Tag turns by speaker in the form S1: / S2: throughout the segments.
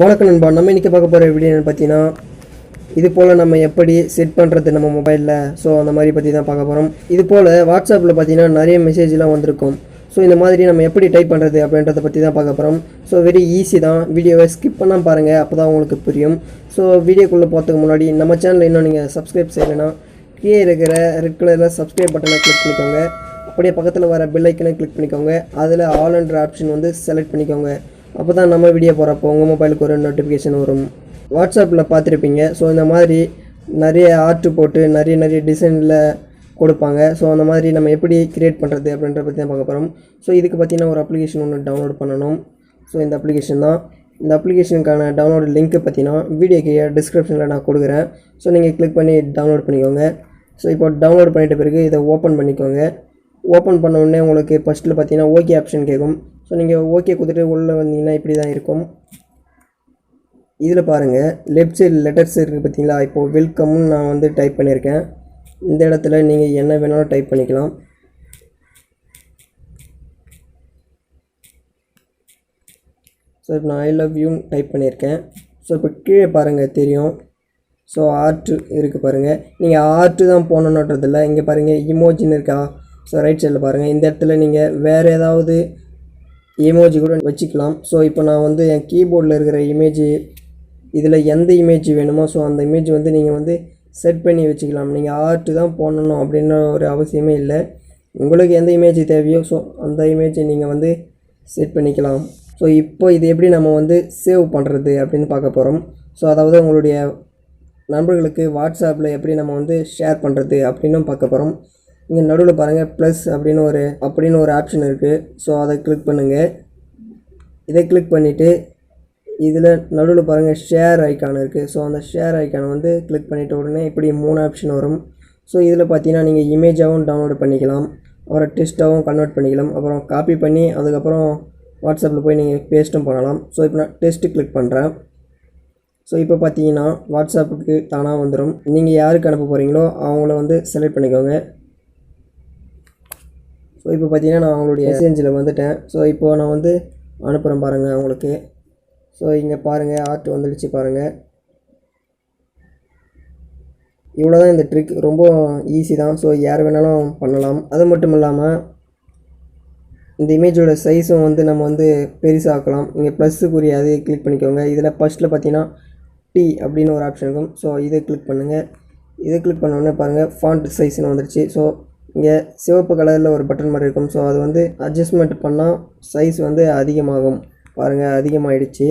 S1: வணக்கம் நண்பா. நம்ம இன்றைக்கி பார்க்க போகிற வீடியோ பார்த்தீங்கன்னா இது போல் நம்ம எப்படி செட் பண்ணுறது நம்ம மொபைலில் ஸோ அந்த மாதிரி பற்றி தான் பார்க்க போகிறோம் இது போல் வாட்ஸ்அப்பில் பார்த்தீங்கன்னா நிறைய மெசேஜ்லாம் வந்திருக்கும். ஸோ இந்த மாதிரி நம்ம எப்படி டைப் பண்ணுறது அப்படின்றத பற்றி தான் பார்க்க போகிறோம் ஸோ வெரி ஈஸி தான். வீடியோவை ஸ்கிப் பண்ணால் பாருங்கள் அப்போ தான் உங்களுக்கு புரியும். ஸோ வீடியோக்குள்ளே போகிறதுக்கு முன்னாடி நம்ம சேனலில் இன்னும் நீங்கள் சப்ஸ்கிரைப் செய்யலைன்னா கீழே இருக்கிற ரெட் கலரில் சப்ஸ்கிரைப் பட்டனை கிளிக் பண்ணிக்கோங்க. அப்படியே பக்கத்தில் வர பெல் ஐக்கனை கிளிக் பண்ணிக்கோங்க. அதில் ஆல் அண்ட் ஆப்ஷன் வந்து செலக்ட் பண்ணிக்கோங்க. அப்போ தான் நம்ம வீடியோ போகிறப்போ உங்கள் மொபைலுக்கு ஒரு நோட்டிஃபிகேஷன் வரும். வாட்ஸ்அப்பில் பார்த்துருப்பீங்க. ஸோ இந்த மாதிரி நிறைய ஆர்ட் போட்டு நிறைய நிறைய டிசைனில் கொடுப்பாங்க. ஸோ அந்த மாதிரி நம்ம எப்படி க்ரியேட் பண்ணுறது அப்படின்ற பற்றி தான் பார்க்க போகிறோம் ஸோ இதுக்கு பார்த்தீங்கன்னா ஒரு அப்ளிகேஷன் ஒன்று டவுன்லோட் பண்ணணும். ஸோ இந்த அப்ளிகேஷன் தான். இந்த அப்ளிகேஷனுக்கான டவுன்லோட் லிங்க் பார்த்தீங்கன்னா வீடியோக்கு டிஸ்கிரிப்ஷனில் நான் கொடுக்குறேன். ஸோ நீங்கள் கிளிக் பண்ணி டவுன்லோட் பண்ணிக்கோங்க. ஸோ இப்போ டவுன்லோட் பண்ணிட்ட பிறகு இதை ஓப்பன் பண்ணிக்கோங்க. ஓப்பன் பண்ண உடனே உங்களுக்கு ஃபஸ்ட்டில் பார்த்தீங்கன்னா ஓகே ஆப்ஷன் கேட்கும். ஸோ நீங்கள் ஓகே கொடுத்துட்டு உள்ளே வந்தீங்கன்னா இப்படி தான் இருக்கும். இதில் பாருங்கள் லெஃப்ட் சைடு லெட்டர்ஸ் இருக்குது பார்த்தீங்களா இப்போது வெல்கம்னு நான் வந்து டைப் பண்ணியிருக்கேன். இந்த இடத்துல நீங்கள் என்ன வேணாலும் டைப் பண்ணிக்கலாம். ஸோ இப்போ நான் ஐ லவ் யூன்னு டைப் பண்ணியிருக்கேன். ஸோ இப்போ கீழே பாருங்கள் தெரியும். ஸோ ஆர்ட்டு இருக்குது பாருங்கள் நீங்கள் ஆர்ட்டு தான் போகணுன்றதில்ல இங்கே பாருங்கள் இமோஜின் இருக்கா? ஸோ ரைட் சைடில் பாருங்கள் இந்த இடத்துல நீங்கள் வேறு ஏதாவது இமேஜ் கூட வச்சுக்கலாம். ஸோ இப்போ நான் வந்து என் கீபோர்டில் இருக்கிற இமேஜ் இதில் எந்த இமேஜ் வேணுமோ ஸோ அந்த இமேஜ் வந்து நீங்கள் வந்து செட் பண்ணி வச்சுக்கலாம். நீங்கள் ஆர்ட்டு தான் போடணும் அப்படின்னு ஒரு அவசியமே இல்லை. உங்களுக்கு எந்த இமேஜ் தேவையோ ஸோ அந்த இமேஜை நீங்கள் வந்து செட் பண்ணிக்கலாம். ஸோ இப்போ இது எப்படி நம்ம வந்து சேவ் பண்ணுறது அப்படின்னு பார்க்க போகிறோம் ஸோ அதாவது உங்களுடைய நண்பர்களுக்கு வாட்ஸ்அப்பில் எப்படி நம்ம வந்து ஷேர் பண்ணுறது அப்படின்னும் பார்க்க போகிறோம் இங்கே நடுவில் பாருங்கள் ப்ளஸ் அப்படின்னு ஒரு அப்படின்னு ஒரு ஆப்ஷன் இருக்குது ஸோ அதை கிளிக் பண்ணுங்கள் இதை கிளிக் பண்ணிவிட்டு இதில் நடுவில் பாருங்கள் ஷேர் ஐக்கான் இருக்குது ஸோ அந்த ஷேர் ஐக்கானை வந்து கிளிக் பண்ணிவிட்ட உடனே இப்படி மூணு ஆப்ஷன் வரும். ஸோ இதில் பார்த்தீங்கன்னா நீங்கள் இமேஜாகவும் டவுன்லோட் பண்ணிக்கலாம். அப்புறம் டெஸ்ட்டாகவும் கன்வெர்ட் பண்ணிக்கலாம். அப்புறம் காப்பி பண்ணி அதுக்கப்புறம் வாட்ஸ்அப்பில் போய் நீங்கள் பேஸ்ட்டும் பண்ணலாம். ஸோ இப்போ நான் டெஸ்ட்டு கிளிக் பண்ணுறேன் ஸோ இப்போ பார்த்தீங்கன்னா வாட்ஸ்அப்புக்கு தானாக வந்துடும் நீங்கள் யாருக்கு அனுப்ப போகிறீங்களோ அவங்கள வந்து செலக்ட் பண்ணிக்கோங்க. ஸோ இப்போ பார்த்தீங்கன்னா நான் அவங்களுடைய மெசேஜில் வந்துட்டேன். ஸோ இப்போது நான் வந்து அனுப்புகிறேன் பாருங்கள் அவங்களுக்கு. ஸோ இங்கே பாருங்கள் ஆர்ட் வந்துடுச்சு பாருங்கள் இவ்வளோ தான் இந்த ட்ரிக் ரொம்ப ஈஸி தான். ஸோ யார் வேணாலும் பண்ணலாம். அது மட்டும் இல்லாமல் இந்த இமேஜோட சைஸும் வந்து நம்ம வந்து பெருசாக்கலாம். இங்கே ப்ளஸ்ஸுக்குரிய அதை கிளிக் பண்ணிக்கோங்க. இதில் ஃபஸ்ட்டில் பார்த்தீங்கன்னா டி அப்படின்னு ஒரு ஆப்ஷன் இருக்கும். ஸோ இதை கிளிக் பண்ணுங்கள் இதை கிளிக் பண்ண உடனே பாருங்கள் ஃபாண்ட் சைஸ்னு வந்துடுச்சு. ஸோ இங்கே சிவப்பு கலரில் ஒரு பட்டன் மாதிரி இருக்கும். ஸோ அது வந்து அட்ஜஸ்ட்மெண்ட் பண்ணால் சைஸ் வந்து அதிகமாகும். பாருங்கள் அதிகமாகிடுச்சு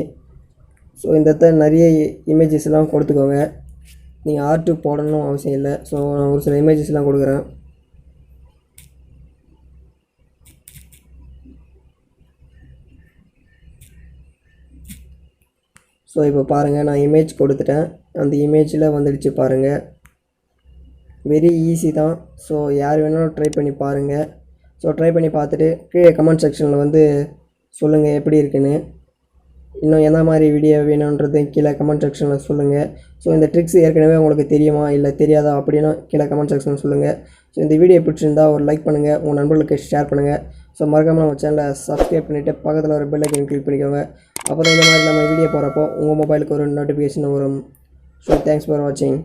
S1: ஸோ இந்த இடத்துல நிறைய இமேஜஸ்லாம் கொடுத்துக்கோங்க. நீங்கள் ஆர்ட்டு போடணும் அவசியம் இல்லை. ஸோ நான் ஒரு சில இமேஜஸ்லாம் கொடுக்குறேன். ஸோ இப்போ பாருங்கள் நான் இமேஜ் கொடுத்துட்டேன். அந்த இமேஜில் வந்துடுச்சு பாருங்கள் வெரி ஈஸி தான். ஸோ யார் வேணாலும் ட்ரை பண்ணி பாருங்கள் ஸோ ட்ரை பண்ணி பார்த்துட்டு கீழே கமெண்ட் செக்ஷனில் வந்து சொல்லுங்கள் எப்படி இருக்குன்னு. இன்னும் எந்த மாதிரி வீடியோ வேணுன்றது கீழே கமெண்ட் செக்ஷனில் சொல்லுங்கள் ஸோ இந்த ட்ரிக்ஸ் ஏற்கனவே உங்களுக்கு தெரியுமா? இல்லை தெரியாதா? அப்படின்னா கீழே கமெண்ட் செக்ஷனில் சொல்லுங்கள் ஸோ இந்த வீடியோ பிடிச்சிருந்தா ஒரு லைக் பண்ணுங்கள் உங்கள் நண்பர்களுக்கு ஷேர் பண்ணுங்கள் ஸோ மறக்காமல் நம்ம சேனலை சப்ஸ்கிரைப் பண்ணிவிட்டு பக்கத்தில் ஒரு பெல் ஐக்கன் கிளிக் பண்ணிக்கோங்க. அப்புறம் இந்த மாதிரி நம்ம வீடியோ போகிறப்போ உங்கள் மொபைலுக்கு ஒரு நோட்டிஃபிகேஷன் வரும். ஸோ தேங்க்ஸ் ஃபார் வாட்சிங்